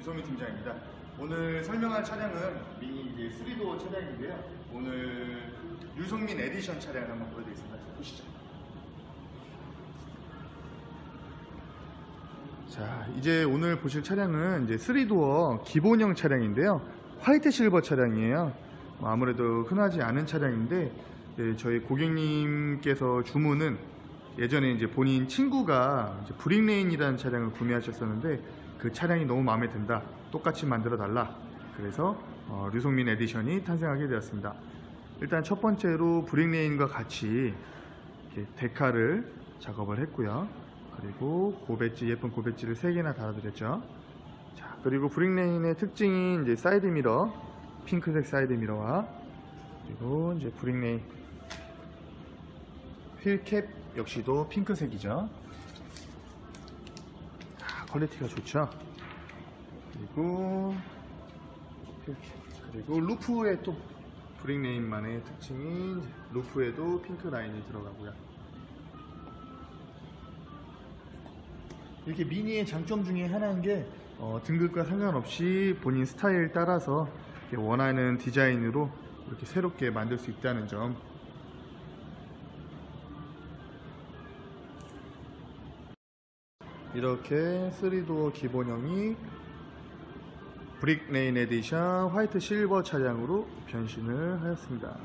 유성민 팀장입니다. 오늘 설명할 차량은 미니 이제 3도어 차량인데요. 오늘 유성민 에디션 차량을 한번 보여드리겠습니다. 자, 보시죠. 자, 이제 오늘 보실 차량은 이제 3도어 기본형 차량인데요. 화이트 실버 차량이에요. 뭐 아무래도 흔하지 않은 차량인데 예, 저희 고객님께서 주문은 예전에 이제 본인 친구가 이제 브릭레인이라는 차량을 구매하셨었는데 그 차량이 너무 마음에 든다. 똑같이 만들어 달라. 그래서 어, 류성민 에디션이 탄생하게 되었습니다. 일단 첫 번째로 브릭레인과 같이 데카를 작업을 했고요. 그리고 고배지 예쁜 고배지를 3개나 달아드렸죠. 자, 그리고 브릭레인의 특징이 이제 사이드 미러, 핑크색 사이드 미러와 그리고 이제 브릭레인 휠캡 역시도 핑크색이죠. 아, 퀄리티가 좋죠. 그리고 그리고 루프에 또 브릭레인만의 특징인 루프에도 핑크 라인이 들어가고요. 이렇게 미니의 장점 중에 하나인 게 어, 등급과 상관없이 본인 스타일 따라서 원하는 디자인으로 이렇게 새롭게 만들 수 있다는 점. 이렇게 3도어 기본형이 브릭레인 에디션 화이트 실버 차량으로 변신을 하였습니다.